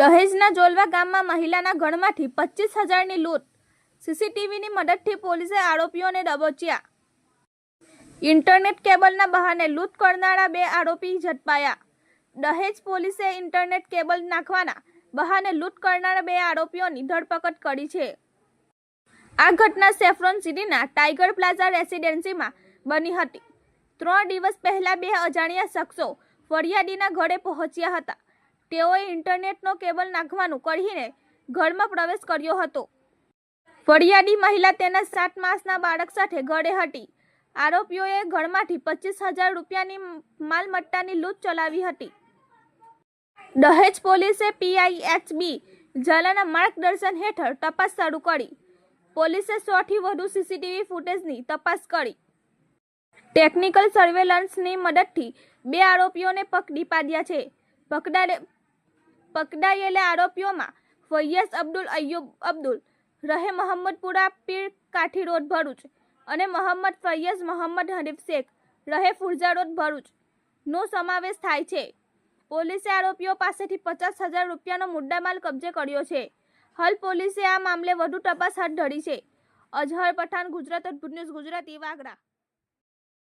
દહેજના જોલવા ગામમાં મહિલાના ઘરમાંથી પચીસ હજારની લૂંટ. સીસીટીવીની મદદથી પોલીસે આરોપીઓને દબોચ્યા. ઇન્ટરનેટ કેબલના બહાને લૂંટ કરનારા બે આરોપી ઝડપાયા. દહેજ પોલીસે ઇન્ટરનેટ કેબલ નાખવાના બહાને લૂંટ કરનારા બે આરોપીઓની ધરપકડ કરી છે. આ ઘટના સેફ્રોન સિટીના ટાઈગર પ્લાઝા રેસિડેન્સીમાં બની હતી. ત્રણ દિવસ પહેલા બે અજાણ્યા શખ્સો ફરિયાદીના ઘરે પહોંચ્યા હતા. તેઓએ ઇન્ટરનેટનો કેબલ નાખવાનું કહીને ઘરમાં પ્રવેશ કર્યો હતો. ફરિયાદી મહિલા તેના સાત માસના બાળક સાથે ઘરે હતી. આરોપીઓએ ઘરમાંથી પચીસ હજાર રૂપિયાની માલમત્તાની લૂંટ ચલાવી હતી. દહેજ પોલીસે પીઆઈએચબી ઝાલાના માર્ગદર્શન હેઠળ તપાસ શરૂ કરી. પોલીસે સોથી વધુ સીસીટીવી ફૂટેજની તપાસ કરી. ટેકનિકલ સર્વેલન્સની મદદથી બે આરોપીઓને પકડી પાડ્યા છે. પકડાડે પકડાયેલા આરોપીઓમાં ફૈયાઝ અબ્દુલ, અય્યુબ અબ્દુલ, રહે મોહમ્મદપુરા પીર કાઠી રોડ ભરૂચ અને મોહમ્મદ ફૈયઝ મોહમ્મદ હનીફ શેખ, રહે ફુરજા રોડ ભરૂચ. નો સમાવેશ થાય છે. પોલીસે આરોપીઓ પાસેથી પચાસ હજાર રૂપિયાનો મુદ્દામાલ કબજે કર્યો છે. હાલ પોલીસે આ મામલે વધુ તપાસ હાથ ધરી છે. અઝહર પઠાણ, ગુજરાત અદ્ભુત ન્યૂઝ ગુજરાતી વાગરા